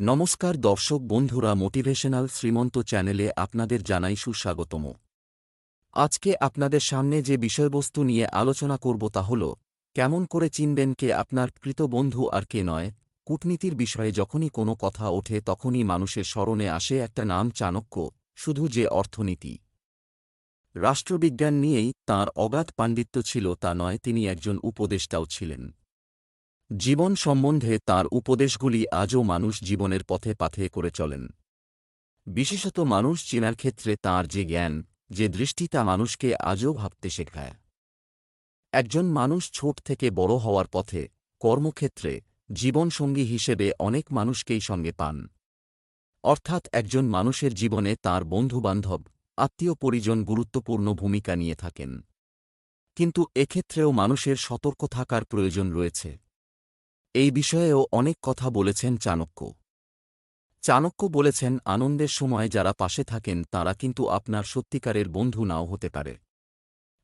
নমস্কার দর্শক বন্ধুরা মোটিভেশনাল শ্রীমন্ত চ্যানেলে আপনাদের জানাই সুস্বাগতম। আজকে আপনাদের সামনে যে বিষয়বস্তু নিয়ে আলোচনা করব তা হল, কেমন করে চিনবেন কে আপনার কৃত বন্ধু আর কে নয়? কূটনীতির বিষয়ে যখনই কোনো কথা ওঠে তখনই মানুষের স্মরণে আসে একটা নাম চাণক্য, শুধু যে অর্থনীতি। রাষ্ট্রবিজ্ঞান নিয়েই তাঁর অগাধ পাণ্ডিত্য ছিল তা নয়, তিনি একজন উপদেষ্টাও ছিলেন। জীবন সম্বন্ধে তার উপদেশগুলি আজও মানুষ জীবনের পথে পাথে করে চলেন। বিশেষত মানুষ চেনার ক্ষেত্রে তার যে জ্ঞান, যে দৃষ্টি তা মানুষকে আজও ভাবতে শেখায়। একজন মানুষ ছোট থেকে বড় হওয়ার পথে, কর্মক্ষেত্রে, জীবনসঙ্গী হিসেবে অনেক মানুষকেই সঙ্গে পান। অর্থাৎ একজন মানুষের জীবনে তার বন্ধুবান্ধব, আত্মীয় পরিজন গুরুত্বপূর্ণ ভূমিকা নিয়ে থাকেন। কিন্তু এক্ষেত্রেও মানুষের সতর্ক থাকার প্রয়োজন রয়েছে। এই বিষয়েও অনেক কথা বলেছেন চাণক্য। চাণক্য বলেছেন, আনন্দের সময় যারা পাশে থাকেন, তারা কিন্তু আপনার সত্যিকারের বন্ধু নাও হতে পারে।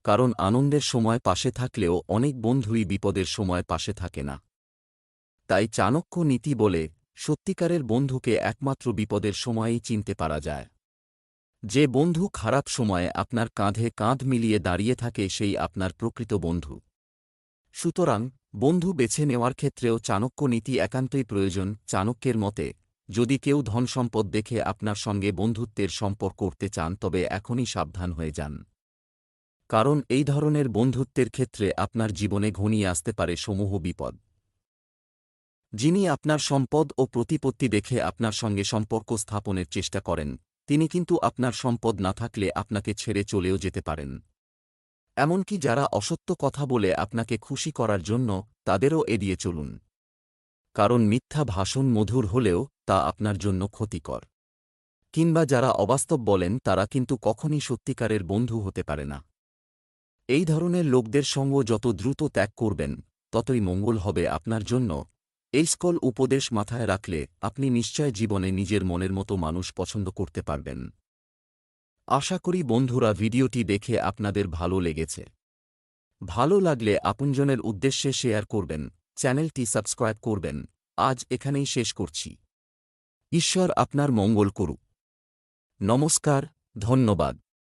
কারণ আনন্দের সময় পাশে থাকলেও অনেক বন্ধুই বিপদের সময় পাশে থাকে না। তাই চাণক্য নীতি বলে, সত্যিকারের বন্ধুকে একমাত্র বিপদের সময়েই চিনতে পারা যায়। যে বন্ধু খারাপ সময়ে আপনার কাঁধে কাঁধ মিলিয়ে দাঁড়িয়ে থাকে, সেই আপনার প্রকৃত বন্ধু। সুতরাং বন্ধু বেছে নেওয়ার ক্ষেত্রেও চাণক্য নীতি একান্তই প্রয়োজন। চাণক্যের মতে, যদি কেউ ধনসম্পদ দেখে আপনার সঙ্গে বন্ধুত্বের সম্পর্ক করতে চান, তবে এখনই সাবধান হয়ে যান। কারণ এই ধরনের বন্ধুত্বের ক্ষেত্রে আপনার জীবনে ঘনিয়ে আসতে পারে সমূহ বিপদ। যিনি আপনার সম্পদ ও প্রতিপত্তি দেখে আপনার সঙ্গে সম্পর্ক স্থাপনের চেষ্টা করেন, তিনি কিন্তু আপনার সম্পদ না থাকলে আপনাকে ছেড়ে চলেও যেতে পারেন। এমনকি যারা অসত্য কথা বলে আপনাকে খুশি করার জন্য তাদেরও এড়িয়ে চলুন। কারণ মিথ্যা ভাষণ মধুর হলেও তা আপনার জন্য ক্ষতিকর। কিংবা যারা অবাস্তব বলেন তারা কিন্তু কখনই সত্যিকারের বন্ধু হতে পারে না। এই ধরনের লোকদের সঙ্গ যত দ্রুত ত্যাগ করবেন, ততই মঙ্গল হবে আপনার জন্য। এই স্কল উপদেশ মাথায় রাখলে আপনি নিশ্চয় জীবনে নিজের মনের মতো মানুষ পছন্দ করতে পারবেন। আশা করি বন্ধুরা ভিডিওটি দেখে আপনাদের ভালো লেগেছে। ভালো লাগলে আপনজনের উদ্দেশ্যে শেয়ার করবেন, চ্যানেলটি সাবস্ক্রাইব করবেন। আজ এখানেই শেষ করছি। ঈশ্বর আপনার মঙ্গল করুক। নমস্কার, ধন্যবাদ।